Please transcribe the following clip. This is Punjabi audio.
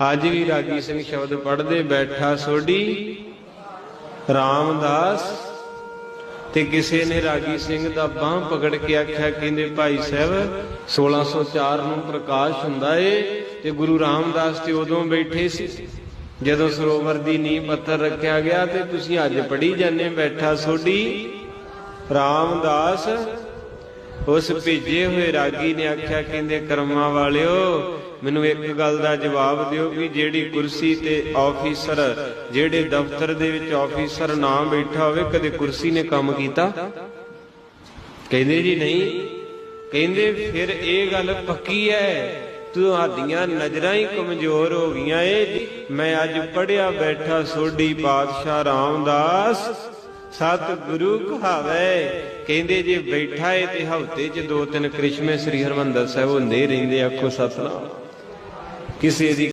ਅੱਜ ਵੀ ਰਾਗੀ ਸਿੰਘ ਸ਼ਬਦ ਪੜ੍ਹਦੇ ਬੈਠਾ ਸੋਢੀ ਰਾਮਦਾਸ ਤੇ ਕਿਸੇ ਨੇ ਰਾਗੀ ਸਿੰਘ ਦਾ ਬਾਹ ਪਕੜ ਕੇ ਆਖਿਆ, ਕਹਿੰਦੇ ਭਾਈ ਸਾਹਿਬ 1604 ਨੂੰ ਪ੍ਰਕਾਸ਼ ਹੁੰਦਾ ਏ ਤੇ ਗੁਰੂ ਰਾਮਦਾਸ ਤੇ ਉਦੋਂ ਬੈਠੇ ਸੀ। ਜਦੋਂ ਸਰੋਵਰ ਦੀ ਨੀਂਹ ਪੱਥਰ ਰੱਖਿਆ ਗਿਆ ਤੇ ਤੁਸੀਂ ਅੱਜ ਪੜੀ ਜਾਂਦੇ ਬੈਠਾ ਸੋਢੀ ਰਾਮਦਾਸ ਉਸ ਭੇਜੇ ਹੋਏ ਰਾਗੀ ਨੇ ਆਖਿਆ, ਕਹਿੰਦੇ, ਕਰਮਾਂ ਵਾਲਿਓ, ਮੈਨੂੰ ਇੱਕ ਗੱਲ ਦਾ ਜਵਾਬ ਦਿਓ ਵੀ ਜਿਹੜੀ ਕੁਰਸੀ ਤੇ ਆਫੀਸਰ ਜਿਹੜੇ ਦਫ਼ਤਰ ਦੇ ਵਿੱਚ ਆਫੀਸਰ ਨਾ ਬੈਠਾ ਹੋਵੇ, ਕਦੇ ਕੁਰਸੀ ਨੇ ਕੰਮ ਕੀਤਾ? ਕਹਿੰਦੇ ਜੀ ਨਹੀਂ। ਕਹਿੰਦੇ, ਫਿਰ ਇਹ ਗੱਲ ਪੱਕੀ ਹੈ, ਤੁਹਾਡੀਆਂ ਨਜ਼ਰਾਂ ਹੀ ਕਮਜ਼ੋਰ ਹੋ ਗਈਆਂ ਏ। ਮੈਂ ਅੱਜ ਪੜਿਆ ਬੈਠਾ ਸੋਢੀ ਬਾਦਸ਼ਾਹ ਰਾਮਦਾਸ ਸਤ ਗੁਰੂ ਕਹਾਵੇ। ਕਹਿੰਦੇ ਜੇ ਬੈਠਾ ਏ ਤੇ ਹਫ਼ਤੇ 'ਚ ਦੋ ਤਿੰਨ ਕ੍ਰਿਸ਼ਮੇ ਸ੍ਰੀ ਹਰਮੰਦਰ ਸਾਹਿਬ ਹੁੰਦੇ ਰਹਿੰਦੇ ਆਖੋ ਸਤਨਾਮ। ਕਿਸੇ ਦੀ